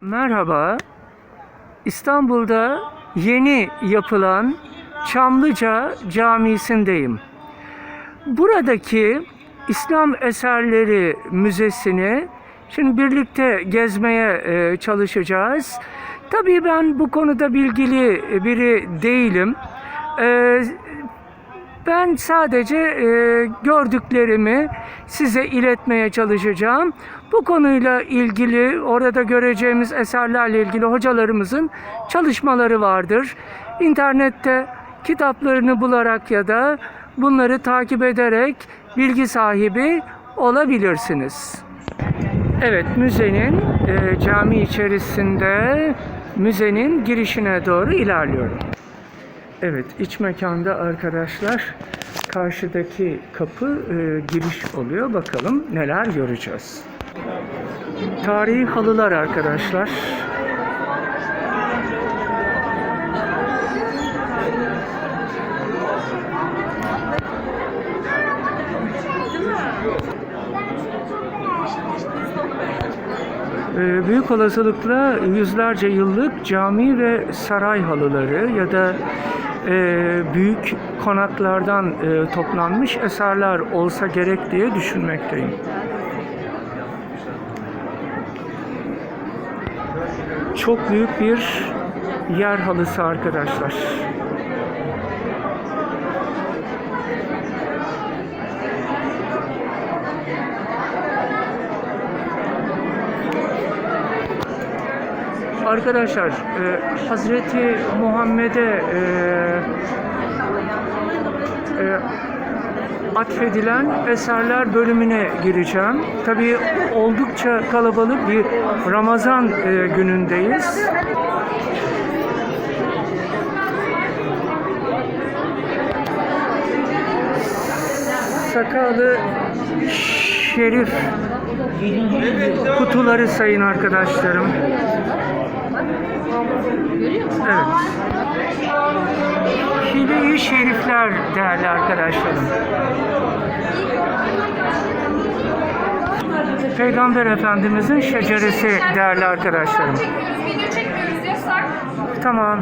Merhaba. İstanbul'da yeni yapılan Çamlıca Camisi'ndeyim. Buradaki İslam Eserleri Müzesi'ni şimdi birlikte gezmeye e, çalışacağız. Tabii ben bu konuda bilgili biri değilim. Ben sadece e, gördüklerimi size iletmeye çalışacağım. Bu konuyla ilgili orada göreceğimiz eserlerle ilgili hocalarımızın çalışmaları vardır. İnternette kitaplarını bularak ya da bunları takip ederek bilgi sahibi olabilirsiniz. Evet, müzenin e, cami içerisinde müzenin girişine doğru ilerliyorum. Evet, iç mekanda arkadaşlar karşıdaki kapı e, giriş oluyor. Bakalım neler göreceğiz. Tarihi halılar arkadaşlar. Ee, Büyük olasılıkla yüzlerce yıllık cami ve saray halıları ya da e, büyük konaklardan e, toplanmış eserler olsa gerek diye düşünmekteyim. Çok büyük bir yer halısı arkadaşlar. Arkadaşlar, e, Hazreti Muhammed'e e, e, atfedilen eserler bölümüne gireceğim. Tabii oldukça kalabalık bir Ramazan e, günündeyiz. Sakalı Şerif kutuları sayın arkadaşlarım. Evet. Hile-i Şerifler değerli arkadaşlarım. Peygamber Efendimizin şeceresi değerli arkadaşlarım. Tamam.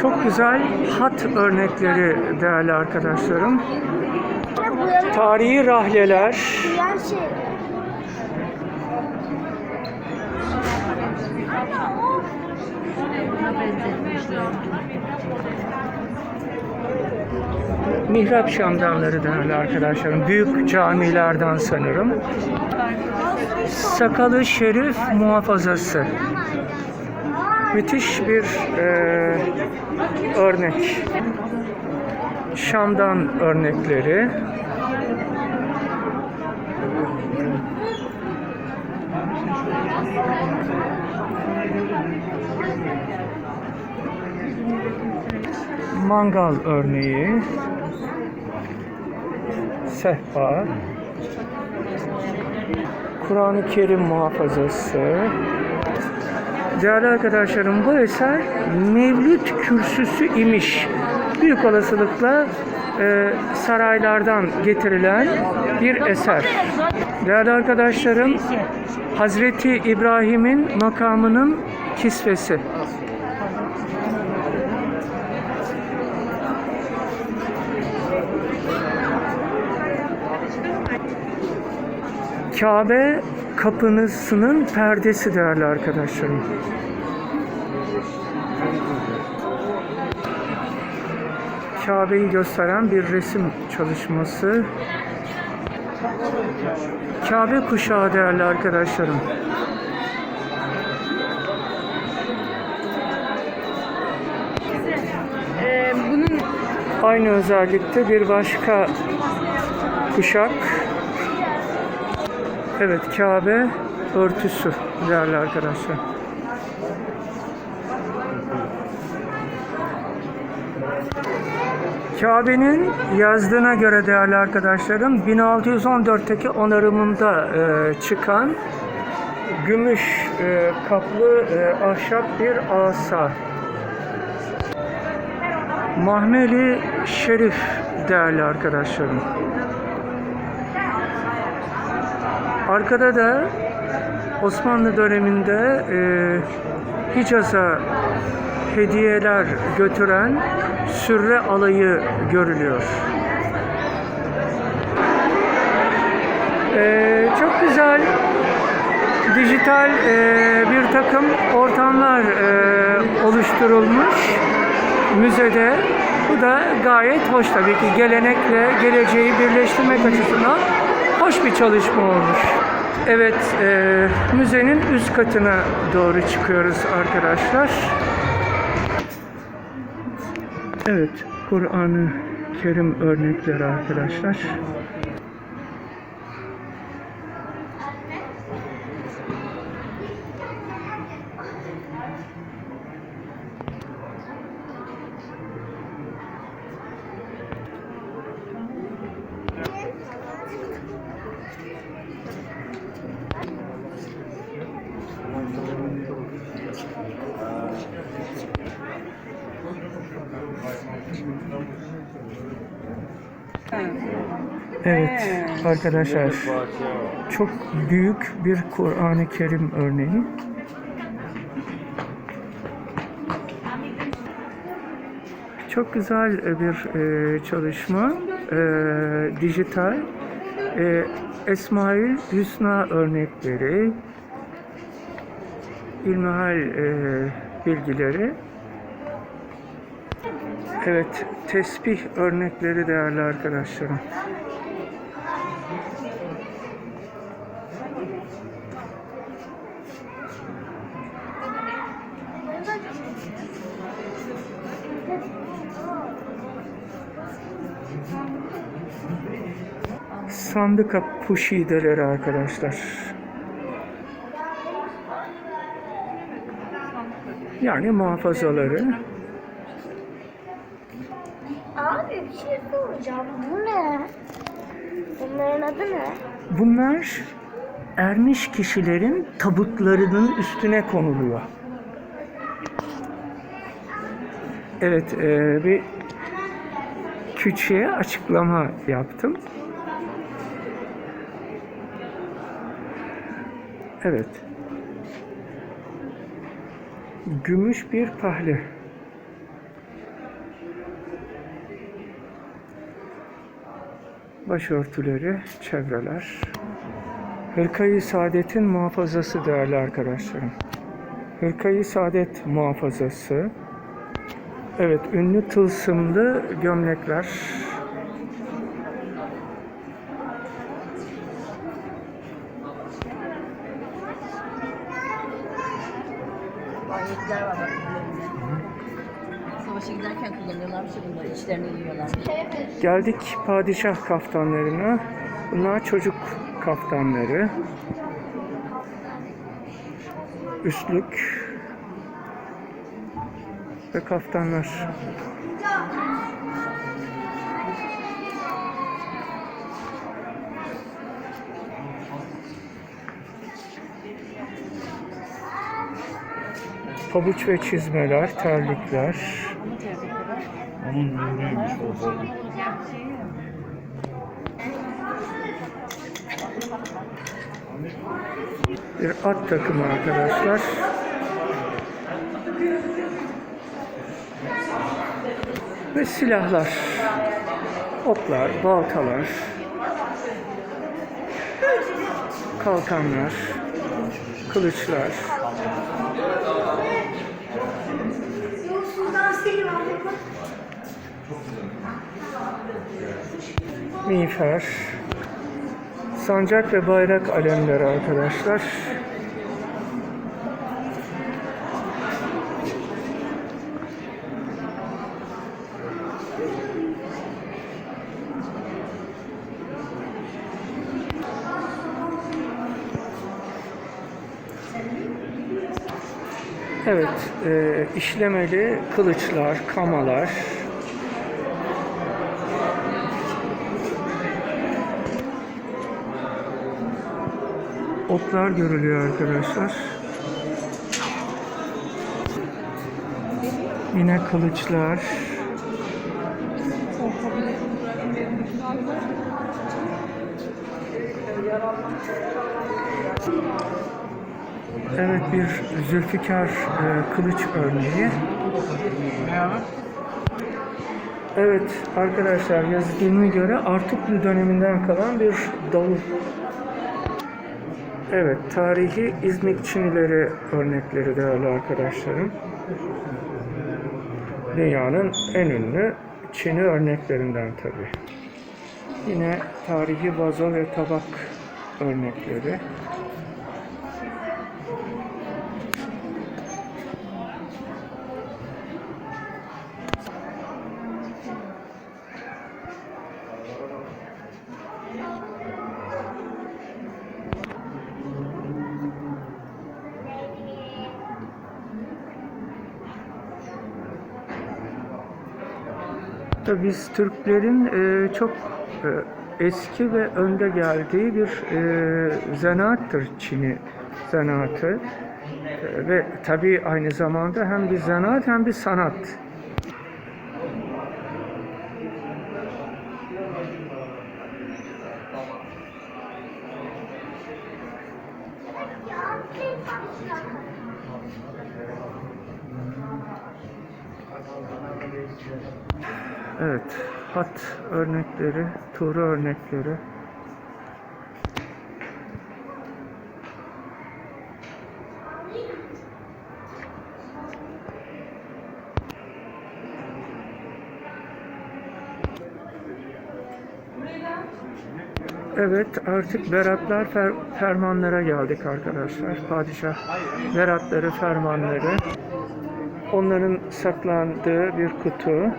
Çok güzel hat örnekleri değerli arkadaşlarım. Tarihi rahleler. Mihrap şamdanları değerli arkadaşlarım. Büyük camilerden sanırım. Sakalı Şerif muhafazası. Müthiş bir e, örnek. Şam'dan örnekleri. Mangal örneği. Sehpa. Kur'an-ı Kerim muhafazası. Değerli arkadaşlarım bu eser Mevlüt kürsüsü imiş. Büyük olasılıkla e, saraylardan getirilen bir eser. Değerli arkadaşlarım Hazreti İbrahim'in makamının kisvesi. Kabe kapınısının perdesi değerli arkadaşlarım. Kabe'yi gösteren bir resim çalışması. Kabe kuşağı değerli arkadaşlarım. Ee, bunun Aynı özellikte bir başka kuşak. Evet, Kabe örtüsü değerli arkadaşlar. Kabe'nin yazdığına göre değerli arkadaşlarım 1614'teki onarımında e, çıkan gümüş e, kaplı e, ahşap bir asa. Mahmeli Şerif değerli arkadaşlarım. Arkada da Osmanlı döneminde e, Hicaz'a hediyeler götüren sürre alayı görülüyor. E, çok güzel dijital e, bir takım ortamlar e, oluşturulmuş müzede. Bu da gayet hoş tabii ki gelenekle geleceği birleştirmek açısından hoş bir çalışma olmuş. Evet, e, müzenin üst katına doğru çıkıyoruz arkadaşlar. Evet, Kur'an-ı Kerim örnekleri arkadaşlar. Evet arkadaşlar çok büyük bir Kur'an-ı Kerim örneği. Çok güzel bir e, çalışma. E, dijital e, Esmaül Hüsna örnekleri, ilmihal e, bilgileri Evet, tesbih örnekleri değerli arkadaşlarım. Sandıka puşideleri arkadaşlar. Yani muhafazaları. Abi bir şey. Bu ne? Bunların adı ne? Bunlar ermiş kişilerin tabutlarının üstüne konuluyor. Evet, e, bir küçüğe açıklama yaptım. Evet. Gümüş bir pahle. Başörtüleri, çevreler. Hırkayı Saadet'in muhafazası değerli arkadaşlarım. Hırkayı Saadet muhafazası. Evet, ünlü tılsımlı gömlekler. Geldik padişah kaftanlarına. Bunlar çocuk kaftanları. Üstlük ve kaftanlar. Pabuç ve çizmeler, terlikler. Onun ürünüymüş o Bir at takımı arkadaşlar. Ve silahlar. Oklar, baltalar. Kalkanlar. Kılıçlar. Miğfer. Sancak ve bayrak alemleri arkadaşlar. Evet, e, işlemeli kılıçlar, kamalar. Oklar görülüyor arkadaşlar. Yine kılıçlar. Evet bir Zülfikar e, kılıç örneği. Evet arkadaşlar yazıldığına göre Artuklu döneminden kalan bir davul. Evet tarihi İzmit Çinileri örnekleri değerli arkadaşlarım. Dünyanın en ünlü Çini örneklerinden tabi. Yine tarihi vazo ve tabak örnekleri. Tabii biz Türklerin e, çok e, eski ve önde geldiği bir e, zanaattır Çin'i zanaatı. E, ve tabii aynı zamanda hem bir zanaat hem bir sanat. Evet, hat örnekleri, tuğra örnekleri. Evet, artık beratlar fer- fermanlara geldik arkadaşlar. Padişah beratları, fermanları. Onların saklandığı bir kutu.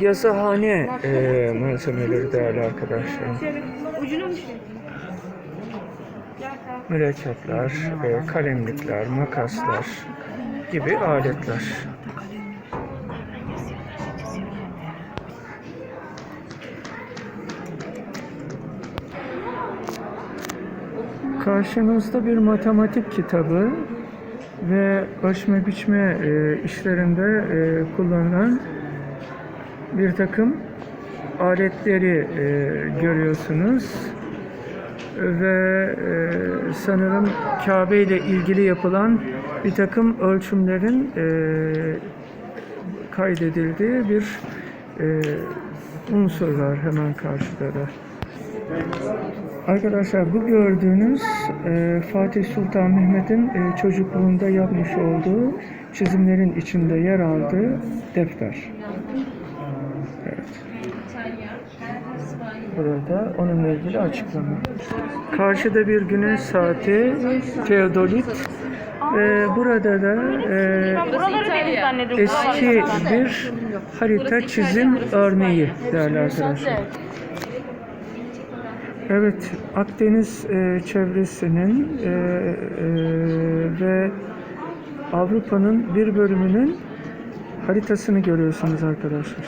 Yazıhane eee malzemeleri değerli arkadaşlarım. Mürekkepler, eee, kalemlikler, makaslar gibi aletler. Karşınızda bir matematik kitabı ve ölçme biçme e, işlerinde e, kullanılan bir takım aletleri e, görüyorsunuz ve e, sanırım Kabe ile ilgili yapılan bir takım ölçümlerin e, kaydedildiği bir e, unsur hemen karşıda da. Arkadaşlar bu gördüğünüz e, Fatih Sultan Mehmet'in e, çocukluğunda yapmış olduğu çizimlerin içinde yer aldığı defter. Evet. Burada onunla ilgili açıklama. Karşıda bir güneş saati, teodolit ve burada da e, eski bir harita çizim örneği değerli arkadaşlar. Evet, Akdeniz e, çevresinin e, e, ve Avrupa'nın bir bölümünün haritasını görüyorsunuz arkadaşlar.